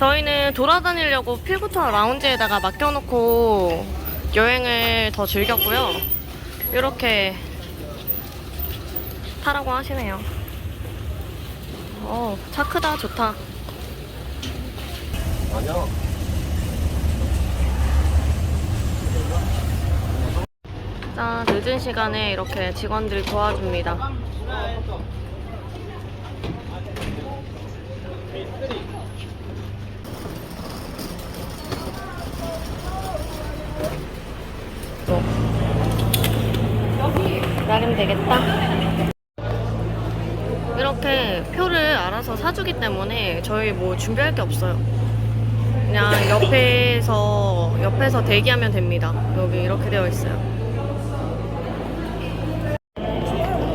저희는 돌아다니려고 필구터 라운지에다가 맡겨놓고 여행을 더 즐겼고요. 이렇게 타라고 하시네요. 어, 차 크다, 좋다. 아니야. 자, 늦은 시간에 이렇게 직원들이 도와줍니다. 나름 되겠다. 이렇게 표를 알아서 사주기 때문에 저희 뭐 준비할 게 없어요. 그냥 옆에서 옆에서 대기하면 됩니다. 여기 이렇게 되어 있어요.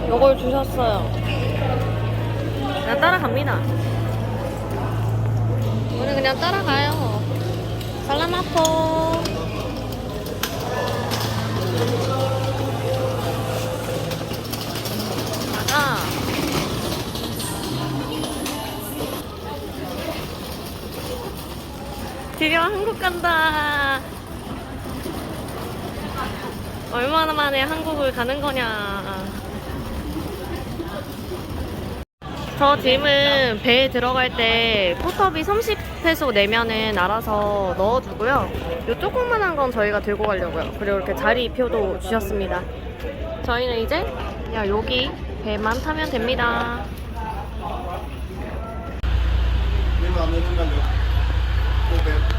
요걸 주셨어요. 그냥 따라갑니다. 우리 그냥 따라가요. 살라마포. 드디어 한국 간다. 얼마나 만에 한국을 가는 거냐. 저 짐은 배에 들어갈 때 포터비 30페소 내면은 알아서 넣어주고요. 요 조그만한 건 저희가 들고 가려고요. 그리고 이렇게 자리표도 주셨습니다. 저희는 이제 그냥 여기 배만 타면 됩니다. 이거 안 내는 건요. 고백.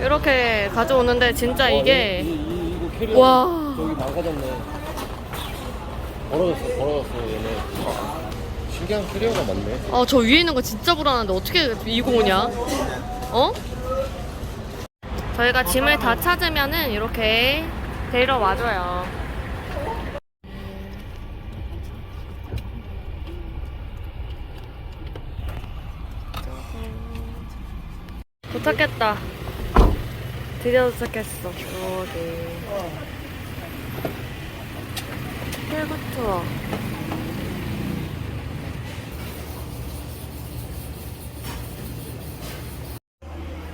이렇게 가져오는데 진짜 이게. 와. 저기 망가졌네. 벌어졌어, 벌어졌어, 얘네. 신기한 캐리어가 많네. 아, 저 위에 있는 거 진짜 불안한데 어떻게 이거 오냐? 어? 저희가 짐을 다 찾으면은 이렇게 데리러 와줘요. 도착했다. 드디어 도착했어. 어디? 헬고 투어.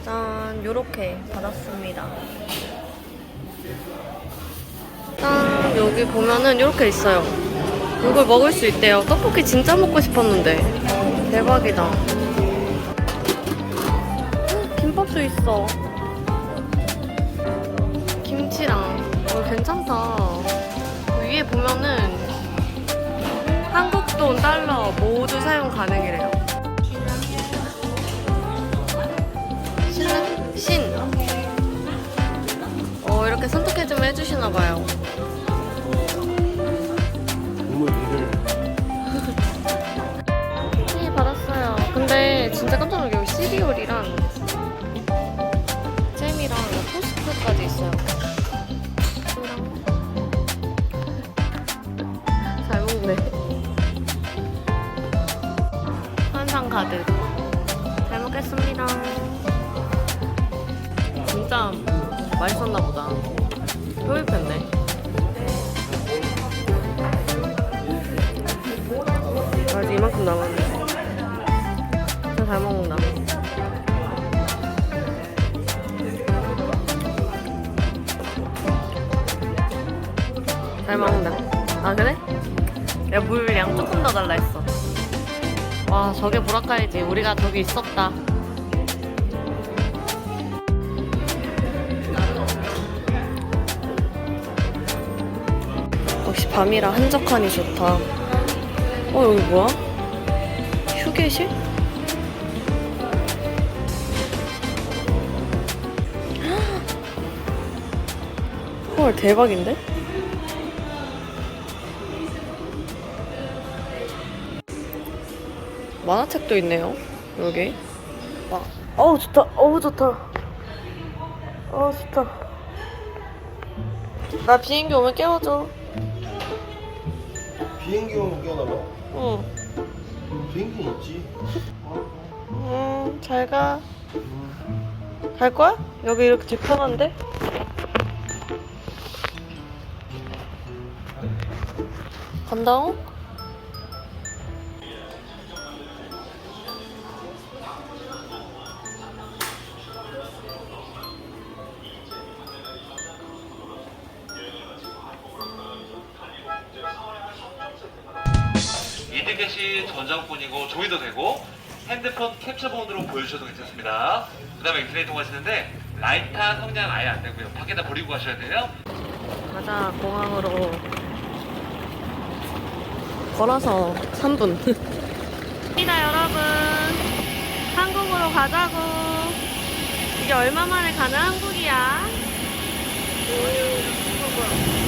짠, 요렇게 받았습니다. 짠, 여기 보면은 요렇게 있어요. 이걸 먹을 수 있대요. 떡볶이 진짜 먹고 싶었는데. 대박이다. 헉, 김밥도 있어. 김치랑. 어, 괜찮다. 위에 보면은 한국 돈, 달러 모두 사용 가능이래요. 신랑? 신. 어, 이렇게 선택해 주면 해주시나 봐요. 네. 환상 가득. 잘 먹겠습니다. 진짜 맛있었나 보다. 흡입했네. 아직 이만큼 남았네. 진짜 잘 먹는다. 잘 먹는다. 아 그래? 내가 물량 조금 더 달라 했어. 와 저게 보라카이지. 우리가 저기 있었다. 역시 밤이라 한적하니 좋다. 어 여기 뭐야? 휴게실? 헐 대박인데? 만화책도 있네요 여기 와. 어우 좋다 어우 좋다 어우 좋다 나 비행기 오면 깨워줘 비행기 오면 깨어나봐. 응 비행기는 있지. 음, 잘 가. 갈 거야? 여기 이렇게 되게 편한데? 간다옹? 미드캣이 전장폰이고 조이도 되고 핸드폰 캡처본으로 보여주셔도 괜찮습니다. 그 다음에 엑스레이 통하시는데 라이터 성량 아예 안 되고요. 밖에다 버리고 가셔야 돼요. 가자 공항으로 걸어서 3분 입니다 여러분 한국으로 가자고 이게 얼마 만에 가는 한국이야 음, 이거 뭐야